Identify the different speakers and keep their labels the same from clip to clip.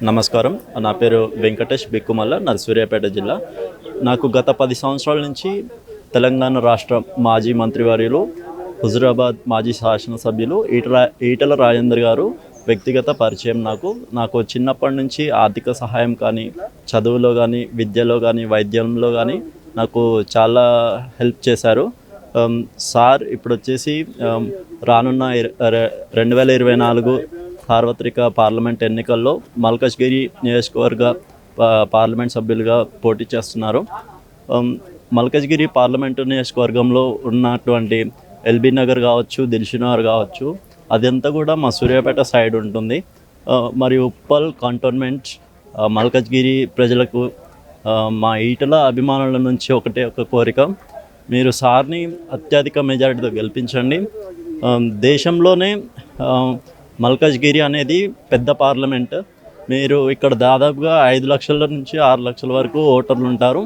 Speaker 1: నమస్కారం. నా పేరు వెంకటేష్ బిక్కుమల్ల నర్సూర్యాపేట జిల్లా. నాకు గత పది సంవత్సరాల నుంచి తెలంగాణ రాష్ట్ర మాజీ మంత్రివర్యులు హుజురాబాద్ మాజీ శాసనసభ్యులు ఈటల ఈటల రాజేందర్ గారు వ్యక్తిగత పరిచయం నాకు. నాకు చిన్నప్పటి నుంచి ఆర్థిక సహాయం కానీ చదువులో కానీ విద్యలో కానీ వైద్యంలో కానీ నాకు చాలా హెల్ప్ చేశారు. సార్ ఇప్పుడు వచ్చేసి రానున్న రెండు వేల ఇరవై నాలుగు సార్వత్రిక పార్లమెంట్ ఎన్నికల్లో మల్కజ్గిరి నియోజకవర్గ పార్లమెంట్ సభ్యులుగా పోటీ చేస్తున్నారు. మల్కజ్గిరి పార్లమెంటు నియోజకవర్గంలో ఉన్నటువంటి ఎల్బీ నగర్ కావచ్చు దిల్షినగర్ కావచ్చు అదంతా కూడా మా సూర్యాపేట సైడ్ ఉంటుంది. మరియు ఉప్పల్ కంటోన్మెంట్ మల్కజ్గిరి ప్రజలకు మా ఈటల అభిమానుల నుంచి ఒకటే ఒక కోరిక. మీరు సార్ని అత్యధిక మెజారిటీతో గెలిపించండి. దేశంలోనే మల్కజ్గిరి అనేది పెద్ద పార్లమెంట్. మీరు ఇక్కడ దాదాపుగా ఐదు లక్షల నుంచి ఆరు లక్షల వరకు ఓటర్లు ఉంటారు.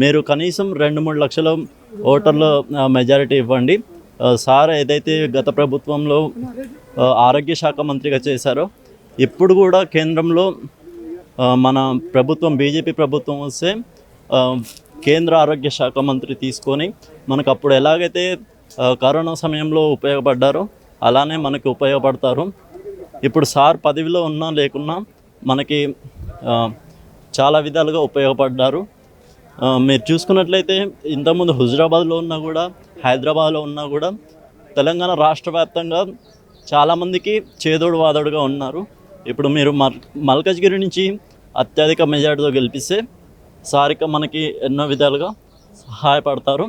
Speaker 1: మీరు కనీసం రెండు మూడు లక్షల ఓటర్ల మెజారిటీ ఇవ్వండి. సార్ ఏదైతే గత ప్రభుత్వంలో ఆరోగ్య శాఖ మంత్రిగా చేశారో ఇప్పుడు కూడా కేంద్రంలో మన ప్రభుత్వం బీజేపీ ప్రభుత్వం వస్తే కేంద్ర ఆరోగ్య శాఖ మంత్రి తీసుకొని మనకు అప్పుడు ఎలాగైతే కరోనా సమయంలో ఉపయోగపడ్డారో అలానే మనకి ఉపయోగపడతారు. ఇప్పుడు సార్ పదవిలో ఉన్నా లేకున్నా మనకి చాలా విధాలుగా ఉపయోగపడ్డారు. మీరు చూసుకున్నట్లయితే ఇంతకుముందు హుజరాబాద్లో ఉన్నా కూడా హైదరాబాద్లో ఉన్నా కూడా తెలంగాణ రాష్ట్ర వ్యాప్తంగా చాలామందికి చేదోడు వాదోడుగా ఉన్నారు. ఇప్పుడు మీరు మల్ మల్కజ్గిరి నుంచి అత్యధిక మెజార్టీతో గెలిపిస్తే సారిక మనకి ఎన్నో విధాలుగా సహాయపడతారు.